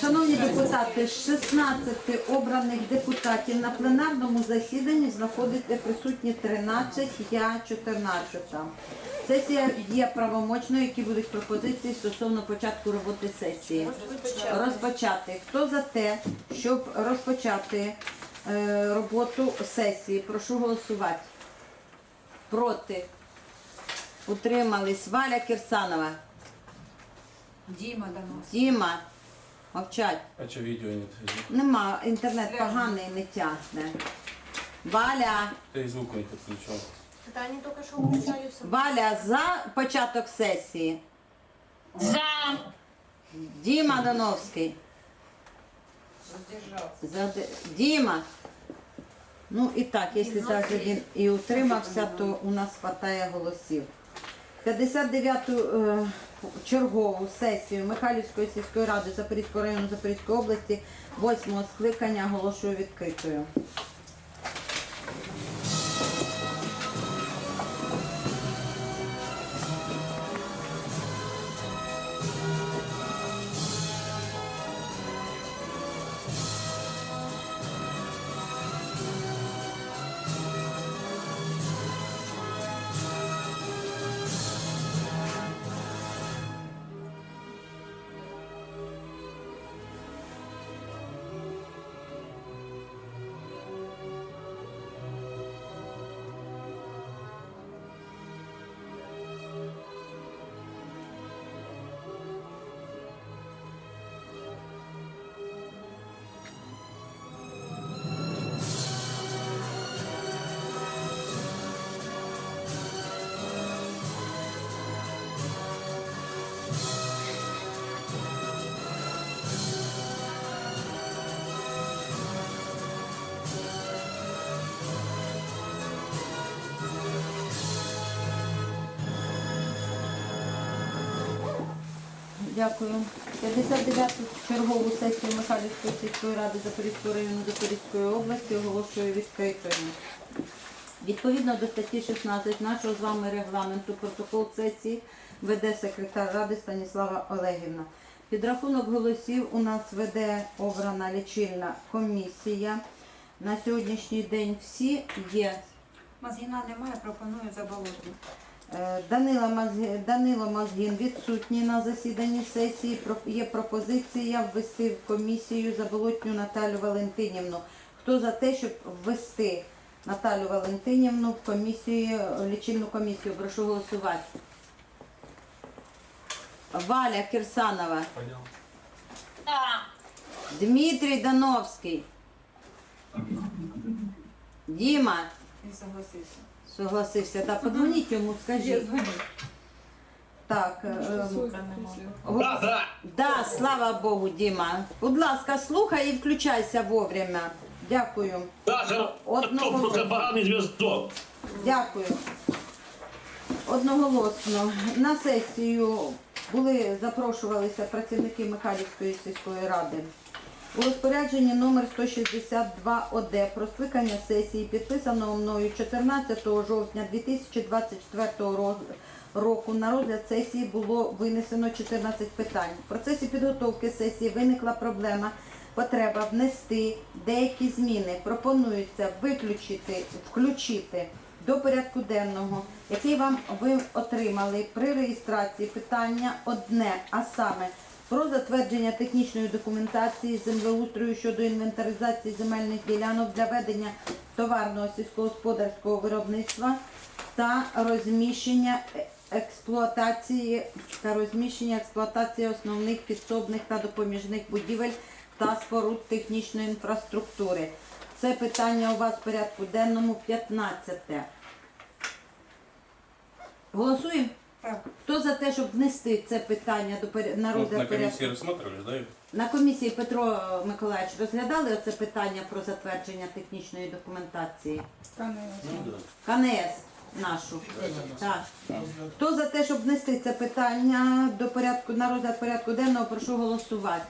Шановні депутати, з 16 обраних депутатів на пленарному засіданні знаходиться присутні 13, я 14. Сесія є правомочною, які будуть пропозиції стосовно початку роботи сесії. Розпочати. Хто за те, щоб розпочати е, роботу сесії? Прошу голосувати. Проти. Утримались. Валя Кирсанова. Діма Донос. Діма. Мовчать. А что видео нет? Нема, інтернет поганий, не тягне. Валя, Ты и звук не подключал. Да они только что включали. Валя за початок сесії. За. Діма Доновський. За Д- Діма. Ну і так, якщо навіть він і утримався, то у нас вистачає голосів. 59-ту е, чергову сесію Михайлівської сільської ради Запорізького району Запорізької області 8 скликання оголошую відкритою. Дякую. 59-ту чергову сесію Михайлівської сільської ради Запорізького району Запорізької області оголошую відкритою. Відповідно до статті 16 нашого з вами регламенту протокол сесії веде секретар ради Станіслава Олегівна. Підрахунок голосів у нас веде обрана лічильна комісія. На сьогоднішній день всі є Мазгіна немає, пропоную заболотну. Е, Данила Мазгі- Данило Мазгін відсутній на засіданні сесії. Є пропозиція ввести в комісію Заболотню Наталю Валентинівну. Хто за те, щоб ввести Наталю Валентинівну в комісію, лічильну комісію? Прошу голосувати. Валя Кирсанова. Понял. Дмитрій Дановський. Діма Він согласився. Согласився. Та подзвоніть йому, скажіть. Так, е, Да, да. Да, слава Богу, Діма. Будь ласка, слухай і включайся вовремя. Дякую. Да, це Одного поганий зв'язок. Дякую. Одноголосно. На сесію були запрошувалися працівники Михайлівської сільської ради. У розпорядженні номер 162 ОД про скликання сесії, підписаного мною 14 жовтня 2024 року на розгляд сесії було винесено 14 питань. В процесі підготовки сесії виникла проблема потреба внести деякі зміни. Пропонується виключити, включити до порядку денного, який вам ви отримали при реєстрації питання одне, а саме про затвердження технічної документації землеустрою щодо інвентаризації земельних ділянок для ведення товарного сільськогосподарського виробництва та розміщення експлуатації та розміщення експлуатації основних підсобних та допоміжних будівель та споруд технічної інфраструктури. Це питання у вас в порядку денному 15. Голосуємо? Так. Хто за те, щоб внести це питання до поря- на Ну, розгляд порядку? комиссии рассматривали, да? На комісії Петро Миколаївич розглядали оце питання про затвердження технічної документації? Ну, да. КНС нашу. Так. Хто за те, щоб внести це питання до порядку на розгляд порядку денного, прошу голосувати.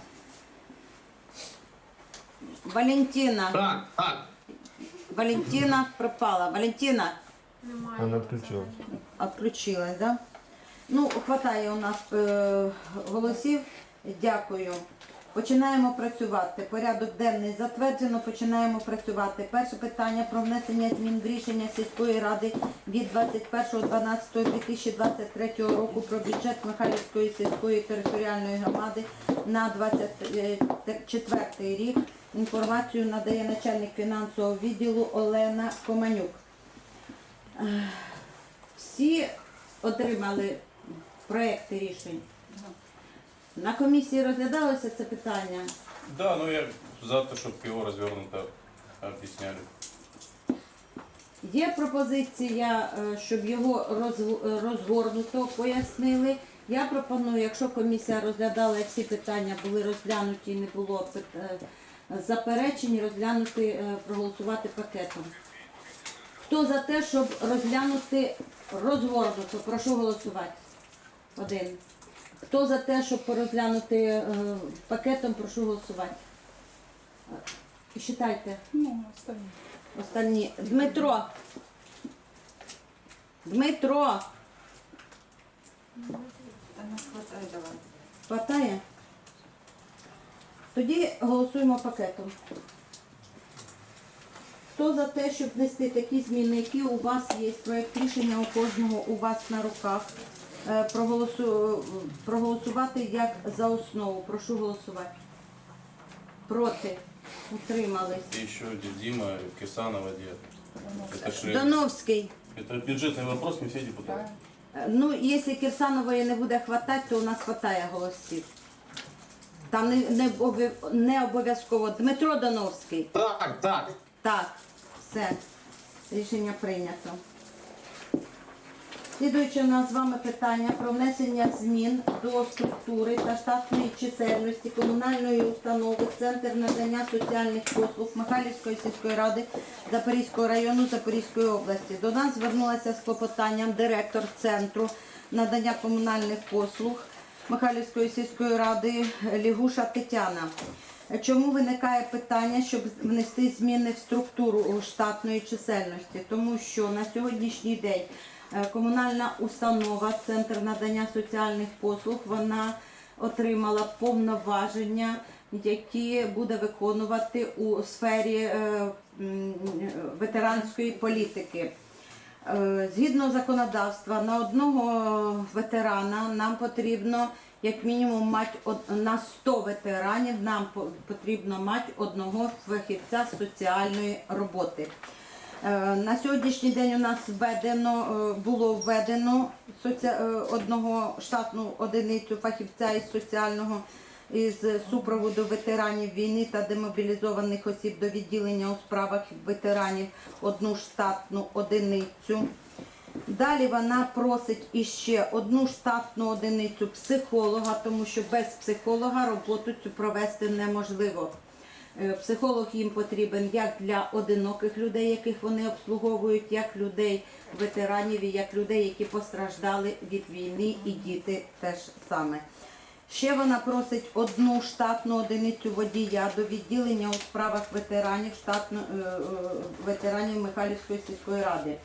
Валентина. Так, так. Валентина пропала. Валентина Немає. Вона включила. отключилась, да? Ну, хватає у нас е, голосів. Дякую. Починаємо працювати. Порядок денний затверджено. Починаємо працювати. Перше питання про внесення змін в рішення сільської ради від 21.12.2023 року про бюджет Михайлівської сільської територіальної громади на 24 рік. Інформацію надає начальник фінансового відділу Олена Команюк. Е, Всі отримали проекти рішень. На комісії розглядалося це питання. Да, ну я за то, чтобы его развернуто объясняли. Є пропозиція, е, щоб його розг- розгорнуто пояснили. Я пропоную, якщо комісія розглядала, як всі питання були розглянуті і не було пит- е, заперечень, розглянути, е, проголосувати пакетом. Хто за те, щоб розглянути розгорнуто? Прошу голосувати. Один. Хто за те, щоб порозглянути е, пакетом, прошу голосувати. Е, Считайте. Ну, останні. Остальні. Дмитро. Дмитро. Та нас хватає давай. Хватає? Тоді голосуємо пакетом. Хто за те, щоб внести такі зміни, які у вас є, проєкт рішення у кожного у вас на руках, е, проголосу- проголосувати як за основу. Прошу голосувати. Проти. Утримались. И еще Дима Кирсанова дед. Это, ж, Доновський. это бюджетный вопрос, не все депутаты. Е, Ну, якщо Кирсанової не буде хватати, то у нас хватає голосів. Там не, не, обов- не обов'язково. Дмитро Доновський. Так, так. Так, все. Рішення прийнято. Слідуюче у нас з вами питання про внесення змін до структури та штатної чисельності комунальної установи Центр надання соціальних послуг Михайлівської сільської ради Запорізького району Запорізької області. До нас звернулася з клопотанням директор центру надання комунальних послуг Михайлівської сільської ради Лігуша Тетяна. Чому виникає питання, щоб внести зміни в структуру штатної чисельності? Тому що на сьогоднішній день е, комунальна установа, центр надання соціальних послуг, вона отримала повноваження, які буде виконувати у сфері е, ветеранської політики. Е, Згідно законодавства, на одного ветерана нам потрібно як мінімум мати на 100 ветеранів нам потрібно мати одного фахівця соціальної роботи. Е, На сьогоднішній день у нас введено, е, було введено е, одного штатну одиницю фахівця із соціального із супроводу ветеранів війни та демобілізованих осіб до відділення у справах ветеранів одну штатну одиницю. Далі вона просить іще одну штатну одиницю психолога, тому що без психолога роботу цю провести неможливо. Е, Психолог їм потрібен як для одиноких людей, яких вони обслуговують, як людей ветеранів як людей, які постраждали від війни, і діти теж саме. Ще вона просить одну штатну одиницю водія до відділення у справах ветеранів штатно, е, е, ветеранів Михайлівської сільської ради.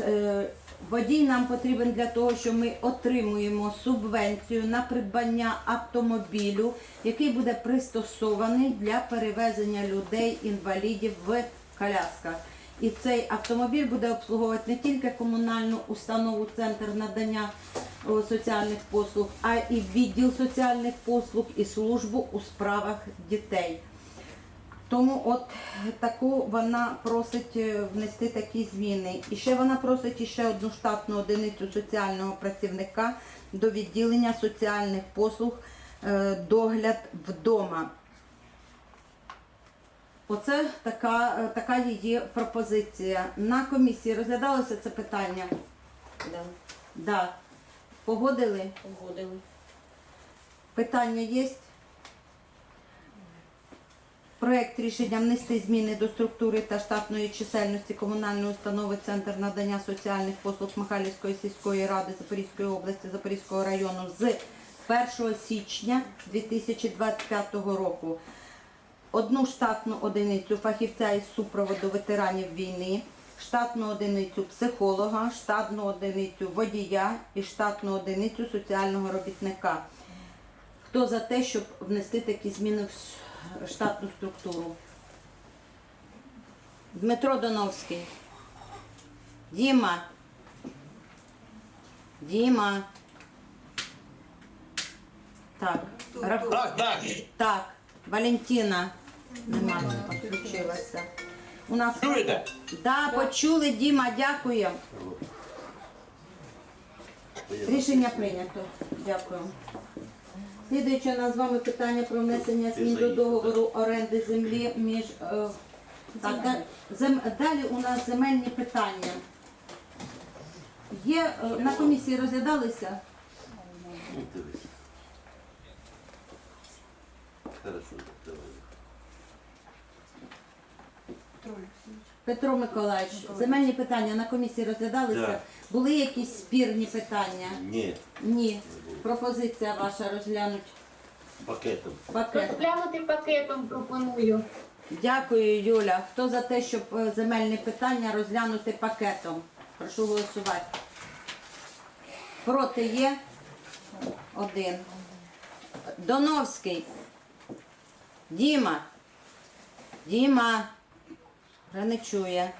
Е, Водій нам потрібен для того, що ми отримуємо субвенцію на придбання автомобілю, який буде пристосований для перевезення людей, інвалідів в колясках. І цей автомобіль буде обслуговувати не тільки комунальну установу, центр надання соціальних послуг, а і відділ соціальних послуг і службу у справах дітей. Тому от таку вона просить е, внести такі зміни. І ще вона просить іще одну штатну одиницю соціального працівника до відділення соціальних послуг е, догляд вдома. Оце така, е, така її пропозиція. На комісії розглядалося це питання? Да, Да. Погодили? погодили. Питання є? Проект рішення внести зміни до структури та штатної чисельності комунальної установи Центр надання соціальних послуг Михайлівської сільської ради Запорізької області Запорізького району з 1 січня 2025 року. Одну штатну одиницю фахівця із супроводу ветеранів війни штатну одиницю психолога, штатну одиницю водія і штатну одиницю соціального робітника. Хто за те, щоб внести такі зміни в штатну структуру? Дмитро Доновський. Діма. Діма. Так. Рах- Так, так. Так. Валентина. Нема, підключилася. У нас Чуєте? Да, почули, Діма, дякую. Рішення прийнято. Дякую. Слідуюче у нас з вами питання про внесення змін до договору оренди землі між. е, Так, да- зем- далі у нас земельні питання. Є е, на комісії розглядалися? Ну, дивись. Хорошо, давай. Петро Миколаївич, земельні питання на комісії розглядалися? Да. Були якісь спірні питання? Ні, Ні. Пропозиція ваша розглянуть пакетом. пакет. Розглянути пакетом пропоную. Дякую, Юля. Хто за те, щоб е, земельні питання розглянути пакетом? Прошу голосувати. Проти є? Один. Доновський. Діма. Діма. Вже не чує.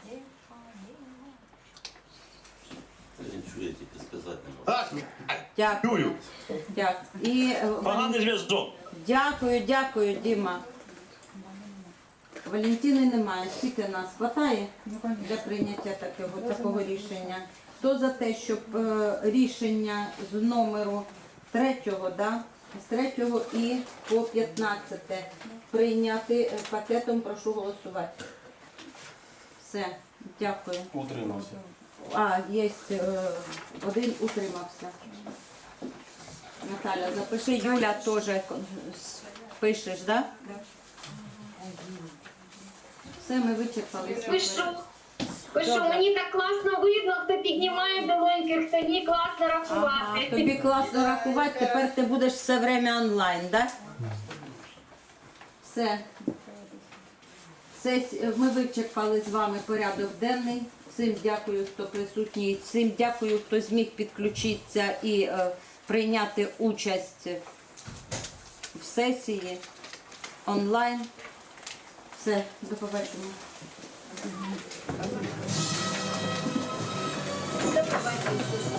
Він чує, тільки сказати не може. Так, так. Дякую. Чую. Дякую. І, е, Поганий зв'язок. Дякую, дякую, Діма. Валентини немає. Скільки нас хватає для прийняття такого, такого рішення? Хто за те, щоб е, рішення з номеру 3, да? з 3 і по 15 прийняти е, пакетом, прошу голосувати. Все, дякую. Утримався. А, є е, один утримався. Наталя, запиши, Юля теж пишеш, да? Все, ми вичерпали. Ви що? Ви мені так класно видно, хто піднімає долоньки, хто ні, класно Ага, рахувати. тобі класно рахувати, тепер ти будеш все время онлайн, да? Все. Сесі- Ми вичерпали з вами порядок денний. Всім дякую, хто присутній. Всім дякую, хто зміг підключитися і е, прийняти участь в сесії онлайн. Все, до побачення. До побачення.